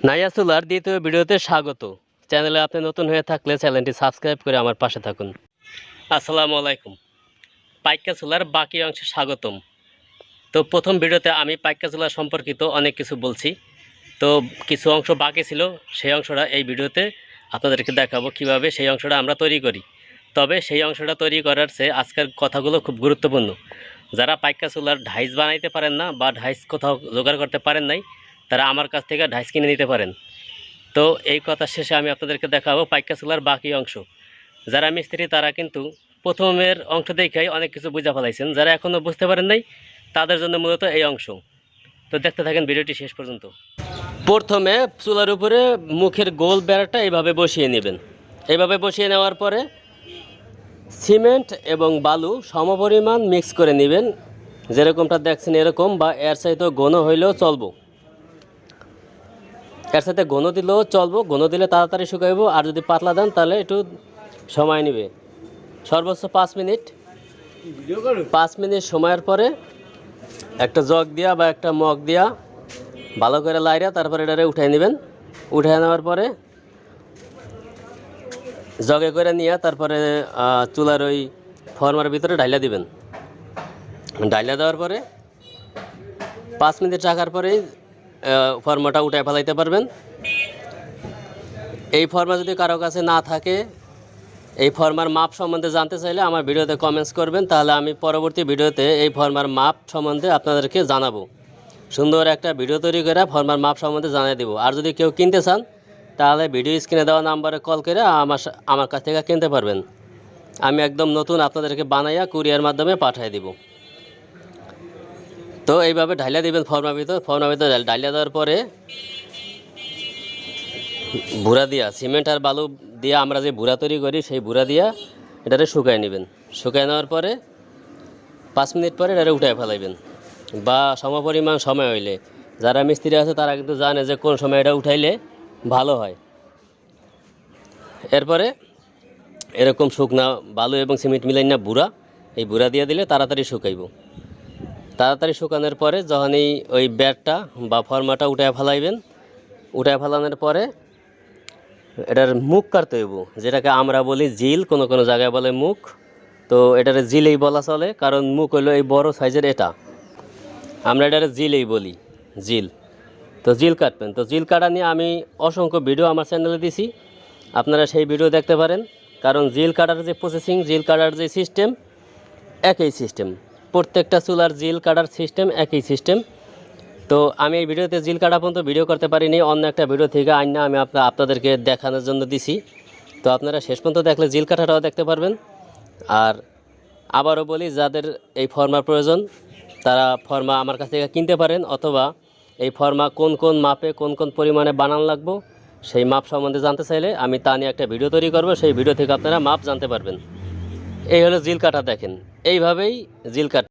নাইয়া চুলার দ্বিতীয় ভিডিওতে স্বাগত। চ্যানেলে আপনি নতুন হয়ে থাকলে চ্যানেলটি সাবস্ক্রাইব করে আমার পাশে থাকুন। আসসালামু আলাইকুম। পাইকা চুলার বাকি অংশে স্বাগতম। তো প্রথম ভিডিওতে আমি পাইকা সম্পর্কিত অনেক কিছু বলছি। তো কিছু অংশ বাকি ছিল, সেই অংশটা এই ভিডিওতে আপনাদেরকে দেখাবো কীভাবে সেই অংশটা আমরা তৈরি করি। তবে সেই অংশটা তৈরি করার চেয়ে আজকের কথাগুলো খুব গুরুত্বপূর্ণ। যারা পাইকা চুলার ঢাইস বানাইতে পারেন না বা ঢাইস কোথাও জোগাড় করতে পারেন নাই তারা আমার কাছ থেকে ঢাইস কিনে নিতে পারেন। তো এই কথা শেষে আমি আপনাদেরকে দেখাবো পাইকা চুলার বাকি অংশ। যারা মিস্ত্রি, তারা কিন্তু প্রথমের অংশ দেখেই অনেক কিছু বুঝা ফেলাইছেন। যারা এখনও বুঝতে পারেন নাই, তাদের জন্য মূলত এই অংশ। তো দেখতে থাকেন ভিডিওটি শেষ পর্যন্ত। প্রথমে চুলার উপরে মুখের গোল বেড়াটা এইভাবে বসিয়ে নেবেন। এইভাবে বসিয়ে নেওয়ার পরে সিমেন্ট এবং বালু সমপরিমাণ মিক্স করে নেবেন। যেরকমটা দেখছেন এরকম বা এর চাইতেও ঘন হইলেও চলবো। এর সাথে ঘন দিলেও চলবো ঘন দিলে তাড়াতাড়ি শুকাইবো আর যদি পাতলা দেন তাহলে একটু সময় নেবে। সর্বোচ্চ পাঁচ মিনিট। পাঁচ মিনিট সময়ের পরে একটা জগ দিয়া বা একটা মগ দিয়া ভালো করে লাইরা তারপরে এটারে উঠাই নেবেন। উঠাই নেওয়ার পরে জগে করে নিয়ে তারপরে চুলার ওই ফর্মার ভিতরে ডাইলা দিবেন। ডাইলা দেওয়ার পরে পাঁচ মিনিট রাখার পরেই ফর্মাটা উঠায় ফেলাইতে পারবেন। এই ফর্মা যদি কারও কাছে না থাকে, এই ফর্মার মাপ সম্বন্ধে জানতে চাইলে আমার ভিডিওতে কমেন্টস করবেন, তাহলে আমি পরবর্তী ভিডিওতে এই ফর্মার মাপ সম্বন্ধে আপনাদেরকে জানাব। সুন্দর একটা ভিডিও তৈরি করে ফর্মার মাপ সম্বন্ধে জানিয়ে দেবো। আর যদি কেউ কিনতে চান, তাহলে ভিডিও স্ক্রিনে দেওয়া নাম্বারে কল করে আমার আমার কাছ থেকে কিনতে পারবেন। আমি একদম নতুন আপনাদেরকে বানাইয়া কুরিয়ার মাধ্যমে পাঠিয়ে দিব। তো এইভাবে ঢাইলা দিবেন ফর্মার ভিতর ফর্মার ভিতর ঢাইলা দেওয়ার পরে বুড়া দিয়া, সিমেন্ট আর বালু দিয়ে আমরা যে বুড়া তৈরি করি, সেই বুড়া দিয়া এটারে শুকায় নেবেন। শুকায় নেওয়ার পরে পাঁচ মিনিট পরে এটারে উঠায় ফেলাইবেন। বা সমপরিমাণ সময় হইলে। যারা মিস্ত্রি আছে তারা কিন্তু জানে যে কোন সময় এটা উঠাইলে ভালো হয়। এরপরে এরকম শুকনা বালু এবং সিমেন্ট মিলাই না বুড়া, এই বুড়া দিয়ে দিলে তাড়াতাড়ি শুকাইব। তাড়াতাড়ি শুকানোর পরে যখন এই ওই ব্যাটটা বা ফর্মাটা উঠায় ফেলাইবেন, উঠায় ফেলানোর পরে এটার মুখ কাটতে হইব, যেটাকে আমরা বলি জিল কোনো কোনো জায়গায় বলে মুখ। তো এটার জিলেই বলা চলে, কারণ মুখ হলো এই বড় সাইজের এটা। আমরা এটার জিলেই বলি জিল তো জিল কাটবেন। তো জিল কাটা নিয়ে আমি অসংখ্য ভিডিও আমার চ্যানেলে দিছি। আপনারা সেই ভিডিও দেখতে পারেন, কারণ জিল কাটার যে প্রসেসিং জিল কাটার যে সিস্টেম একই সিস্টেম প্রত্যেকটা চুলার জিল কাটার সিস্টেম একই সিস্টেম। তো আমি এই ভিডিওতে জিল কাটা পর্যন্ত ভিডিও করতে পারিনি, অন্য একটা ভিডিও থেকে আইনা আমি আপনা আপনাদেরকে দেখানোর জন্য দিছি। তো আপনারা শেষ পর্যন্ত দেখলে জিল কাটাটাও দেখতে পারবেন। আর আবারও বলি, যাদের এই ফর্মার প্রয়োজন, তারা ফর্মা আমার কাছ থেকে কিনতে পারেন, অথবা এই ফর্মা কোন কোন মাপে কোন কোন পরিমাণে বানান লাগবো, সেই মাপ সম্বন্ধে জানতে চাইলে আমি তা নিয়ে একটা ভিডিও তৈরি করব, সেই ভিডিও থেকে আপনারা মাপ জানতে পারবেন। এই হলো জিল কাটা, দেখেন। এইভাবেই জিল কাটা